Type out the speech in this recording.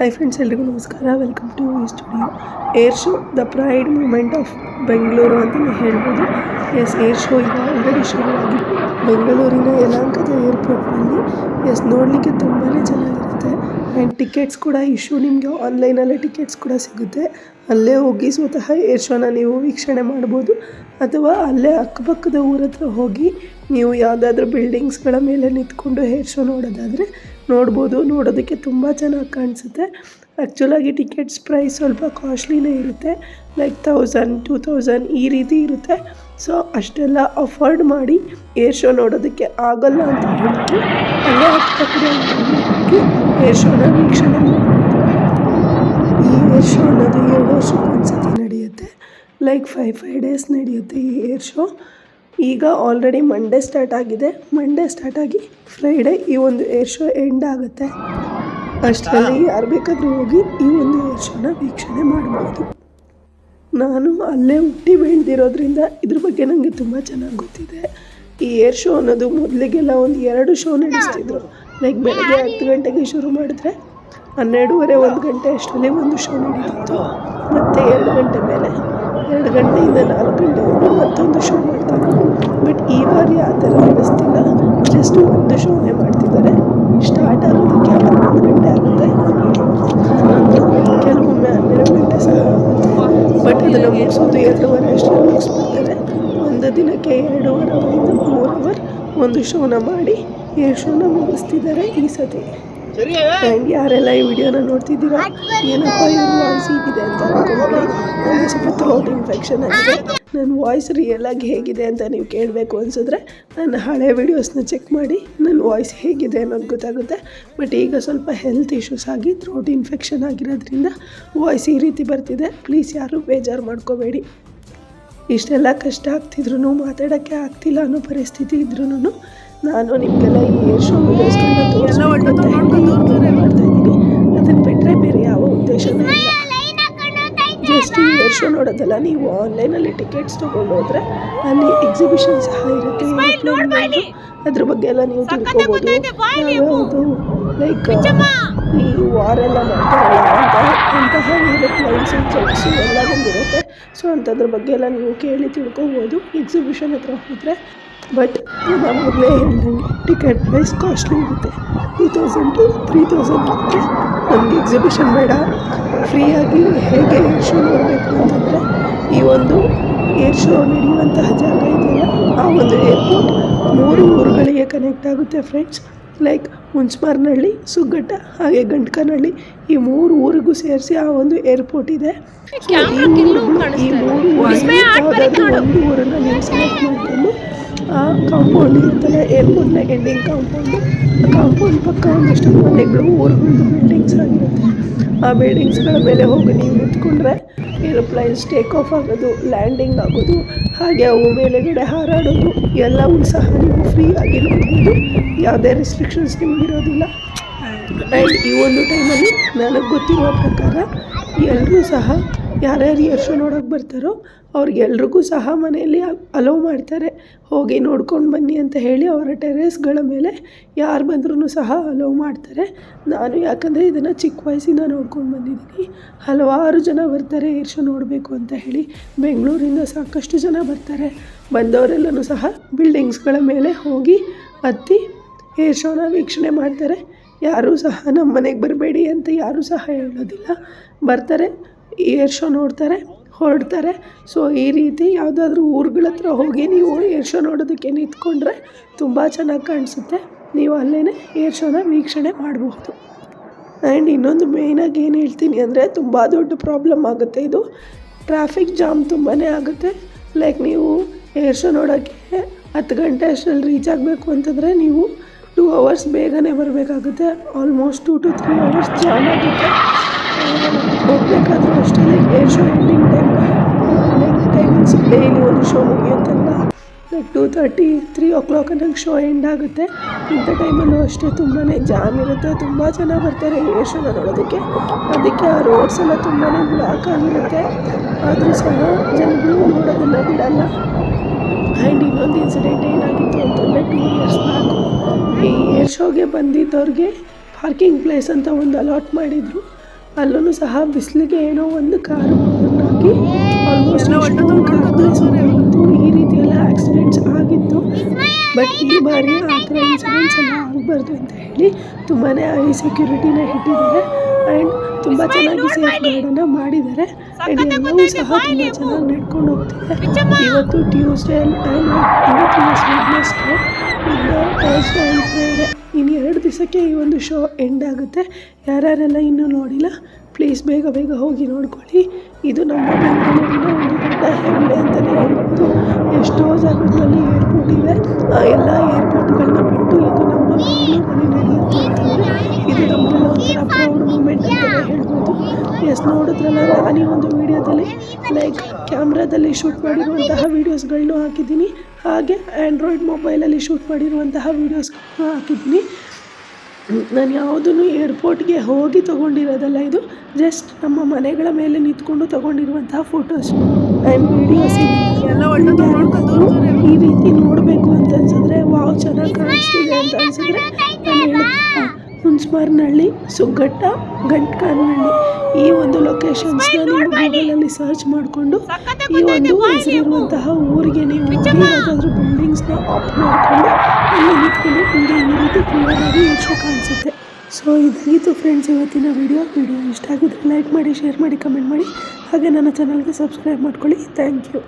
Hi friends ಎಲ್ರಿಗೂ ನಮಸ್ಕಾರ. Welcome to ಈ studio air show the pride moment of Bengaluru ಅಂತಲೇ ಹೇಳ್ಬೋದು. ಎಸ್ ಏರ್ ಶೋ ಈಗ ಆಲ್ರೆಡಿ ಶುರುವಾಗಿ ಬೆಂಗಳೂರಿನ ಯಲಾಂಕದ ಏರ್ಪೋರ್ಟ್ನಲ್ಲಿ ಎಸ್ ನೋಡಲಿಕ್ಕೆ ತುಂಬಾ ಚೆನ್ನಾಗಿರುತ್ತೆ. ಆ್ಯಂಡ್ ಟಿಕೆಟ್ಸ್ ಕೂಡ ಇಶ್ಯೂ ನಿಮಗೆ ಆನ್ಲೈನಲ್ಲೇ ಟಿಕೆಟ್ಸ್ ಕೂಡ ಸಿಗುತ್ತೆ. ಅಲ್ಲೇ ಹೋಗಿ ಸ್ವತಃ ಏರ್ ಶೋನ ನೀವು ವೀಕ್ಷಣೆ ಮಾಡ್ಬೋದು. ಅಥವಾ ಅಲ್ಲೇ ಅಕ್ಕಪಕ್ಕದ ಊರ ಹತ್ರ ಹೋಗಿ, ನೀವು ಯಾವುದಾದ್ರೂ ಬಿಲ್ಡಿಂಗ್ಸ್ಗಳ ಮೇಲೆ ನಿಂತ್ಕೊಂಡು ಏರ್ ಶೋ ನೋಡೋದಾದರೆ ನೋಡ್ಬೋದು, ನೋಡೋದಕ್ಕೆ ತುಂಬ ಚೆನ್ನಾಗಿ ಕಾಣಿಸುತ್ತೆ. ಆ್ಯಕ್ಚುಲಾಗಿ ಟಿಕೆಟ್ಸ್ ಪ್ರೈಸ್ ಸ್ವಲ್ಪ ಕಾಸ್ಟ್ಲಿನೇ ಇರುತ್ತೆ. ಲೈಕ್ ತೌಸಂಡ್ ಟೂ ತೌಸಂಡ್ ಈ ರೀತಿ ಇರುತ್ತೆ. ಸೊ ಅಷ್ಟೆಲ್ಲ ಅಫೋರ್ಡ್ ಮಾಡಿ ಏರ್ ಶೋ ನೋಡೋದಕ್ಕೆ ಆಗಲ್ಲ ಅಂತ ಹೇಳಿದ್ರು ಅಲ್ಲೇ ಅಕ್ಕಪಕ್ಕದ ಏರ್ ಶೋನ ವೀಕ್ಷಣೆ ಈ ಏರ್ ಶೋ ಅನ್ನೋದು ಎರಡು ವರ್ಷಕ್ಕೊಂದ್ಸತಿ ನಡೆಯುತ್ತೆ. ಲೈಕ್ ಫೈವ್ ಫೈವ್ ಡೇಸ್ ನಡೆಯುತ್ತೆ ಈ ಏರ್ ಶೋ ಈಗ ಆಲ್ರೆಡಿ ಮಂಡೇ ಸ್ಟಾರ್ಟ್ ಆಗಿದೆ. ಮಂಡೇ ಸ್ಟಾರ್ಟ್ ಆಗಿ ಫ್ರೈಡೇ ಈ ಒಂದು ಏರ್ ಶೋ ಎಂಡ್ ಆಗುತ್ತೆ. ಅಷ್ಟರಲ್ಲಿ ಯಾರು ಬೇಕಾದರೂ ಹೋಗಿ ಈ ಒಂದು ಏರ್ ಶೋನ ವೀಕ್ಷಣೆ ಮಾಡ್ಬೋದು. ನಾನು ಅಲ್ಲೇ ಹುಟ್ಟಿ ಬೆಳೆದಿರೋದ್ರಿಂದ ಇದ್ರ ಬಗ್ಗೆ ನನಗೆ ತುಂಬ ಚೆನ್ನಾಗಿ ಗೊತ್ತಿದೆ. ಈ ಏರ್ ಶೋ ಅನ್ನೋದು ಮೊದಲಿಗೆಲ್ಲ ಒಂದು ಎರಡು ಶೋ ನಡೆಸ್ತಿದ್ರು. ಲೈಕ್ ಬೆಳಗ್ಗೆ ಹತ್ತು ಗಂಟೆಗೆ ಶುರು ಮಾಡಿದ್ರೆ ಹನ್ನೆರಡೂವರೆ ಒಂದು ಗಂಟೆ ಅಷ್ಟರಲ್ಲಿ ಒಂದು ಶೋ ನಡೀತಿತ್ತು. ಮತ್ತು ಎರಡು ಗಂಟೆ ಮೇಲೆ. ಎರಡು ಗಂಟೆಯಿಂದ ನಾಲ್ಕು ಗಂಟೆವರೆಗೂ ಮತ್ತೊಂದು ಶೋ ಮಾಡ್ತಾರೆ. ಬಟ್ ಈ ಬಾರಿ ಆ ಥರ ನಡೆಸ್ತಿಲ್ಲ ಜಸ್ಟ್ ಒಂದು ಶೋನೇ ಮಾಡ್ತಿದ್ದಾರೆ. ಸ್ಟಾರ್ಟ್ ಆಗೋದಕ್ಕೆ ಹನ್ನೊಂದು ಗಂಟೆ ಆಗುತ್ತೆ. ಕೆಲವೊಮ್ಮೆ ಹನ್ನೆರಡು ಗಂಟೆ ಸಹ ಬಟ್ ಅದನ್ನು ಮುಗಿಸೋದು ಎರಡೂವರೆ ಅಷ್ಟರಲ್ಲಿ ಮುಗಿಸ್ಬಿಡ್ತಾರೆ. ಒಂದು ದಿನಕ್ಕೆ ಎರಡೂವರೆ ಮೂರು ಅವರ್ ಒಂದು ಶೋನ ಮಾಡಿ, ಈ ಶೋನ ಮುಗಿಸ್ತಿದ್ದಾರೆ ಈ ಸತಿ. ಆ್ಯಂಡ್ ಯಾರೆಲ್ಲ ಈ ವಿಡಿಯೋನ ನೋಡ್ತಿದ್ದೀರಾ? ಏನಪ್ಪ ಇವ್ರ ವಾಯ್ಸ್ ಹೀಗಿದೆ ಅಂತ ಅನ್ಕೊಂಬೇಡಿ ನನಗೆ ಸ್ವಲ್ಪ ಥ್ರೋಟ್ ಇನ್ಫೆಕ್ಷನ್ ಆಗಿದೆ. ನನ್ನ ವಾಯ್ಸ್ ರಿಯಲಾಗಿ ಹೇಗಿದೆ ಅಂತ ನೀವು ಕೇಳಬೇಕು ಅನಿಸಿದ್ರೆ ನನ್ನ ಹಳೆ ವಿಡಿಯೋಸ್ನ ಚೆಕ್ ಮಾಡಿ. ನನ್ನ ವಾಯ್ಸ್ ಹೇಗಿದೆ ಅನ್ನೋದು ಗೊತ್ತಾಗುತ್ತೆ. ಬಟ್ ಈಗ ಸ್ವಲ್ಪ ಹೆಲ್ತ್ ಇಶ್ಯೂಸ್ ಆಗಿ ಥ್ರೋಟ್ ಇನ್ಫೆಕ್ಷನ್ ಆಗಿರೋದ್ರಿಂದ ವಾಯ್ಸ್ ಈ ರೀತಿ ಬರ್ತಿದೆ. ಪ್ಲೀಸ್ ಯಾರೂ ಬೇಜಾರು ಮಾಡ್ಕೋಬೇಡಿ. ಇಷ್ಟೆಲ್ಲ ಕಷ್ಟ ಆಗ್ತಿದ್ರು ಮಾತಾಡೋಕ್ಕೆ ಆಗ್ತಿಲ್ಲ ಅನ್ನೋ ಪರಿಸ್ಥಿತಿ ಇದ್ರೂ ನಾನು ನಿಮಗೆಲ್ಲ ಈ ಏರ್ ಶೋ ವೀಡಿಯೋಸ್ಗಳನ್ನ ತೋರಿಸ್ಬೇಕು ಅಂತ ಹೇಳಿ ಮಾಡ್ತಾ ಇದ್ದೀನಿ. ಅದನ್ನು ಬಿಟ್ಟರೆ ಬೇರೆ ಯಾವ ಉದ್ದೇಶನೂ ಇಲ್ಲ. ಜಸ್ಟ್ ಈ ಏರ್ ಶೋ ನೋಡೋದಲ್ಲ ನೀವು ಆನ್ಲೈನಲ್ಲಿ ಟಿಕೆಟ್ಸ್ ತೊಗೊಂಡು ಹೋದರೆ ಅಲ್ಲಿ ಎಕ್ಸಿಬಿಷನ್ ಸಹ ಇರುತ್ತೆ. ಅದ್ರ ಬಗ್ಗೆ ಎಲ್ಲ ನೀವು ತಿಳ್ಕೊಬೋದು. ಯಾವ್ಯಾವುದು ಲೈಕ್ ಈ ವಾರ್ ಎಲ್ಲ ಮಾಡ್ತಾರಲ್ಲ ಅಂತಹ ಅಂತಹ ಏರೋಪ್ಲೈನ್ಸ್ ಜೆಟ್ಸ್ ಎಲ್ಲ ಬಂದಿರುತ್ತೆ. ಸೊ ಅಂಥದ್ರ ಬಗ್ಗೆ ಎಲ್ಲ ನೀವು ಕೇಳಿ ತಿಳ್ಕೊಬೋದು. ಎಕ್ಸಿಬಿಷನ್ ಹತ್ರ ಹೋದರೆ ಬಟ್ ನಾನು ಮೊದಲೇ ಹೇಳ್ದಂಗೆ ಟಿಕೆಟ್ ಪ್ರೈಸ್ ಕಾಸ್ಟ್ಲಿ ಇರುತ್ತೆ. Two thousand to three thousand ಇರುತ್ತೆ ನಮಗೆ ಎಕ್ಸಿಬಿಷನ್ ಬೇಡ. ಫ್ರೀಯಾಗಿ ಹೇಗೆ ಏರ್ ಶೋ ನೋಡಬೇಕು ಅಂತಂದರೆ ಈ ಒಂದು ಏರ್ ಶೋ ನಡೆಯುವಂತಹ ಜಾಗ ಇದೆಯಲ್ಲ ಆ ಒಂದು ಏರ್ಪೋರ್ಟ್ ಮೂರು ಊರುಗಳಿಗೆ ಕನೆಕ್ಟ್ ಆಗುತ್ತೆ ಫ್ರೆಂಡ್ಸ್ ಲೈಕ್ ಹುಂಚ್ಮಾರ್ನಹಳ್ಳಿ ಸುಗ್ಗಟ್ಟ ಹಾಗೆ ಗಂಟ್ಕನಹಳ್ಳಿ ಈ ಮೂರು ಊರಿಗೂ ಸೇರಿಸಿ ಆ ಒಂದು ಏರ್ಪೋರ್ಟ್ ಇದೆ. ಈ ಮೂರು ಊರನ್ನು ನೀವು ಸೆಲೆಕ್ಟ್ ಮಾಡಿಕೊಂಡು ಆ ಕಾಂಪೌಂಡ್ ಇರುತ್ತಲ್ಲ ಏರ್ಪೋರ್ಟ್ನ ಎಂಡಿಂಗ್ ಕಾಂಪೌಂಡು ಆ ಕಾಂಪೌಂಡ್ ಪಕ್ಕ ಒಂದಷ್ಟು ಮನೆಗಳು ಊರುಗಳದ್ದು ಬಿಲ್ಡಿಂಗ್ಸ್ ಆಗಿರುತ್ತೆ. ಆ ಬಿಲ್ಡಿಂಗ್ಸ್ಗಳ ಮೇಲೆ ಹೋಗಿ ನೀವು ನಿಂತ್ಕೊಂಡ್ರೆ ಏರೋಪ್ಲೈನ್ಸ್ ಟೇಕ್ ಆಫ್ ಆಗೋದು ಲ್ಯಾಂಡಿಂಗ್ ಆಗೋದು, ಹಾಗೆ ಅವು ಮೇಲೆಗಡೆ ಹಾರಾಡೋದು, ಎಲ್ಲವೂ ಸಹ ನೀವು ಫ್ರೀಯಾಗಿ ನೋಡ್ಬೋದು. ಯಾವುದೇ ರಿಸ್ಟ್ರಿಕ್ಷನ್ಸ್ ನಿಮಗಿರೋದಿಲ್ಲ ಆ್ಯಂಡ್ ಈ ಒಂದು ಟೈಮಲ್ಲಿ ನನಗೆ ಗೊತ್ತಿರೋ ಪ್ರಕಾರ ಎಲ್ಲರೂ ಸಹ ಯಾರ್ಯಾರು ಏರ್ ಶೋ ನೋಡೋಕೆ ಬರ್ತಾರೋ ಅವ್ರಿಗೆಲ್ರಿಗೂ ಸಹ ಮನೆಯಲ್ಲಿ ಅಲೋ ಮಾಡ್ತಾರೆ. ಹೋಗಿ ನೋಡ್ಕೊಂಡು ಬನ್ನಿ ಅಂತ ಹೇಳಿ ಅವರ ಟೆರೇಸ್ಗಳ ಮೇಲೆ ಯಾರು ಬಂದ್ರೂ ಸಹ ಅಲೋ ಮಾಡ್ತಾರೆ. ನಾನು ಯಾಕಂದರೆ ಇದನ್ನು ಚಿಕ್ಕ ವಯಸ್ಸಿಂದ ನೋಡ್ಕೊಂಡು ಬಂದಿದ್ದೀನಿ. ಹಲವಾರು ಜನ ಬರ್ತಾರೆ ಏರ್ ನೋಡಬೇಕು ಅಂತ ಹೇಳಿ. ಬೆಂಗಳೂರಿಂದ ಸಾಕಷ್ಟು ಜನ ಬರ್ತಾರೆ. ಬಂದವರೆಲ್ಲೂ ಸಹ ಬಿಲ್ಡಿಂಗ್ಸ್ಗಳ ಮೇಲೆ ಹೋಗಿ ಹತ್ತಿ ಏರ್ ವೀಕ್ಷಣೆ ಮಾಡ್ತಾರೆ. ಯಾರೂ ಸಹ ನಮ್ಮ ಮನೆಗೆ ಬರಬೇಡಿ ಅಂತ ಯಾರೂ ಸಹ ಹೇಳೋದಿಲ್ಲ. ಬರ್ತಾರೆ. ಏರ್ ಶೋ ನೋಡ್ತಾರೆ, ಹೊರಡ್ತಾರೆ. ಸೊ ಈ ರೀತಿ ಯಾವುದಾದ್ರೂ ಊರುಗಳ ಹತ್ರ ಹೋಗಿ ನೀವು ಏರ್ ಶೋ ನೋಡೋದಕ್ಕೆ ನಿಂತ್ಕೊಂಡ್ರೆ ತುಂಬ ಚೆನ್ನಾಗಿ ಕಾಣಿಸುತ್ತೆ. ನೀವು ಅಲ್ಲೇ ಏರ್ ಶೋನ ವೀಕ್ಷಣೆ ಮಾಡಬಹುದು. ಆ್ಯಂಡ್ ಇನ್ನೊಂದು ಮೇಯ್ನಾಗಿ ಏನು ಹೇಳ್ತೀನಿ ಅಂದರೆ ತುಂಬ ದೊಡ್ಡ ಪ್ರಾಬ್ಲಮ್ ಆಗುತ್ತೆ ಇದು. ಟ್ರಾಫಿಕ್ ಜಾಮ್ ತುಂಬಾ ಆಗುತ್ತೆ. ಲೈಕ್ ನೀವು ಏರ್ ಶೋ ನೋಡೋಕ್ಕೆ ಹತ್ತು ಗಂಟೆ ಅಷ್ಟರಲ್ಲಿ ರೀಚ್ ಆಗಬೇಕು ಅಂತಂದರೆ ನೀವು ಟೂ ಅವರ್ಸ್ ಬೇಗನೆ ಬರಬೇಕಾಗುತ್ತೆ. Almost two to three hours jam ಆಗುತ್ತೆ. ಹೋಗಬೇಕಾದ್ರೂ ಅಷ್ಟೇ air show ending time timings daily ಒಂದು show ಮುಗಿಯುತ್ತಲ್ಲ. Like two thirty three o'clock ನಂಗೆ ಶೋ ಎಂಡ್ ಆಗುತ್ತೆ. ಇಂಥ ಟೈಮಲ್ಲೂ ಅಷ್ಟೇ ತುಂಬಾ ಜಾಮ್ ಇರುತ್ತೆ, ತುಂಬ ಜನ ಬರ್ತಾರೆ ಏರ್ ಶೋನ ನೋಡೋದಕ್ಕೆ. ಅದಕ್ಕೆ ಆ ರೋಡ್ಸ್ ಎಲ್ಲ ತುಂಬಾ ಬ್ಲಾಕ್ ಆಗಿರುತ್ತೆ. ಆದರೂ ಸಹ ಜನಗಳು ನೋಡೋದನ್ನು ಬಿಡಲ್ಲ. ಆ್ಯಂಡ್ ಇನ್ನೊಂದು ಇನ್ಸಿಡೆಂಟ್ ಏನಾಗಿತ್ತು ಅಂತಂದರೆ ಟೂ ಇಯರ್ಸ್ ಬ್ಯಾಕು ಈ ಏರ್ ಶೋಗೆ ಬಂದಿದ್ದವ್ರಿಗೆ ಪಾರ್ಕಿಂಗ್ ಪ್ಲೇಸ್ ಅಂತ ಒಂದು ಅಲಾಟ್ ಮಾಡಿದರು. ಅಲ್ಲೂ ಸಹ ಬಿಸಿಲಿಗೆ ಏನೋ ಒಂದು ಕಾರು ಹಾಕಿ ಆಲ್ಮೋಸ್ಟ್ ಈ ರೀತಿ ಎಲ್ಲ ಆಕ್ಸಿಡೆಂಟ್ಸ್ ಆಗಿತ್ತು ಬಟ್ ಈ ಬಾರಿ ಆ ಥರ ಇನ್ಸಿಡೆಂಟ್ಸ್ ಎಲ್ಲ? ಆಗಬಾರ್ದು ಅಂತ ಹೇಳಿ ತುಂಬಾ ಐ ಸೆಕ್ಯೂರಿಟಿನ ಇಟ್ಟಿದ್ದಾರೆ. ಆ್ಯಂಡ್ ತುಂಬ ಚೆನ್ನಾಗಿ ಸೇಫ್ ಗಾರ್ಡನ್ನು ಮಾಡಿದ್ದಾರೆ. ಆ್ಯಂಡ್ ಎಲ್ಲವೂ ಸಹ ತುಂಬ ಚೆನ್ನಾಗಿ ನಡ್ಕೊಂಡು ಹೋಗ್ತಿದೆ. ಇವತ್ತು ಟ್ಯೂಸ್ಡೇ ಆ್ಯಂಡ್ ಇವತ್ತು ಥರ್ಸ್ಡೇ ಆ್ಯಂಡ್ ಫ್ರೈಡೆ ಇನ್ನು ಎರಡು ದಿವಸಕ್ಕೆ ಈ ಒಂದು ಶೋ ಎಂಡ್ ಆಗುತ್ತೆ. ಯಾರ್ಯಾರೆಲ್ಲ ಇನ್ನೂ ನೋಡಿಲ್ಲ ಪ್ಲೀಸ್ ಬೇಗ ಬೇಗ ಹೋಗಿ ನೋಡ್ಕೊಳ್ಳಿ. ಇದು ನಮ್ಮ ಬೆಂಗಳೂರಿನ ಒಂದು ದೊಡ್ಡ ಹೆಮ್ಮೆ ಅಂತಲೇ ಹೇಳ್ಬೋದು. ಎಷ್ಟೋ ಜಾಗಗಳಲ್ಲಿ ಏರ್ಪೋರ್ಟ್ ಇದೆ ಎಲ್ಲ ಏರ್ಪೋರ್ಟ್ಗಳನ್ನ ಬಿಟ್ಟು ಇದು ನಮ್ಮ ಬೆಂಗಳೂರಲ್ಲಿ ನಡೆಯುತ್ತೆ ಅಂತಂದರೆ ಇದು ನಮಗೆಲ್ಲ ಒಂಥರ ಪ್ರೌಡ್ ಮೂಮೆಂಟ್ ಅಂತಲೇ ಹೇಳ್ಬೋದು ಎಸ್ ನೋಡಿದ್ರಲ್ಲ ನಾನು ಈ ಒಂದು ವಿಡಿಯೋದಲ್ಲಿ ಲೈಕ್ ಕ್ಯಾಮ್ರಾದಲ್ಲಿ ಶೂಟ್ ಮಾಡಿರುವಂತಹ ವೀಡಿಯೋಸ್ಗಳನ್ನೂ ಹಾಕಿದ್ದೀನಿ. ಹಾಗೆ ಆ್ಯಂಡ್ರಾಯ್ಡ್ ಮೊಬೈಲಲ್ಲಿ ಶೂಟ್ ಮಾಡಿರುವಂತಹ ವೀಡಿಯೋಸ್ಗಳನ್ನೂ ಹಾಕಿದ್ದೀನಿ. ನಾನು ಯಾವುದನ್ನು ಏರ್ಪೋರ್ಟ್ಗೆ ಹೋಗಿ ತೊಗೊಂಡಿರೋದಲ್ಲ ಇದು. ಜಸ್ಟ್ ನಮ್ಮ ಮನೆಗಳ ಮೇಲೆ ನಿಂತ್ಕೊಂಡು ತೊಗೊಂಡಿರುವಂತಹ ಫೋಟೋಸ್ ಆ್ಯಂಡ್ ವೀಡಿಯೋಸ್ ಈ ರೀತಿ ನೋಡಬೇಕು ಅಂತ ಅನ್ಸಿದ್ರೆ ವಾವ್ ಚೆನ್ನಾಗಿ ಕಾಣಿಸ್ತಿದೆ ಅಂತ ಅನ್ಸಿದ್ರೆ ನಾನು ಹುಣಸ್ಮಾರ್ನಹಳ್ಳಿ ಸುಗ್ಗಟ್ಟ ಗಂಟ್ಕಾನಹಳ್ಳಿ ಈ ಒಂದು ಲೊಕೇಶನ್ಸ್ನ ನೀವು ಗೂಗಲಲ್ಲಿ ಸರ್ಚ್ ಮಾಡಿಕೊಂಡು ಈ ಒಂದು ಹೆಸರಿರುವಂತಹ ಊರಿಗೆ ನೀವು ಯಾವುದಾದ್ರೂ ಬಿಲ್ಡಿಂಗ್ಸ್ನ ಆಪ್ ಮಾಡಿಕೊಂಡು ಅಲ್ಲಿ ನಿಂತ್ಕೊಂಡು ನಿಮಗೆ ಈ ರೀತಿ ಕ್ಲಿಯರಾಗಿ ವಿಷಯ ಕಾಣಿಸುತ್ತೆ. ಸೊ ಇದಾಗಿತ್ತು ಫ್ರೆಂಡ್ಸ್ ಇವತ್ತಿನ ವಿಡಿಯೋ ವಿಡಿಯೋ ಇಷ್ಟ ಆಗಿದ್ರೆ ಲೈಕ್ ಮಾಡಿ ಶೇರ್ ಮಾಡಿ ಕಮೆಂಟ್ ಮಾಡಿ. ಹಾಗೆ ನನ್ನ ಚಾನಲ್ಗೆ ಸಬ್ಸ್ಕ್ರೈಬ್ ಮಾಡ್ಕೊಳ್ಳಿ. Thank you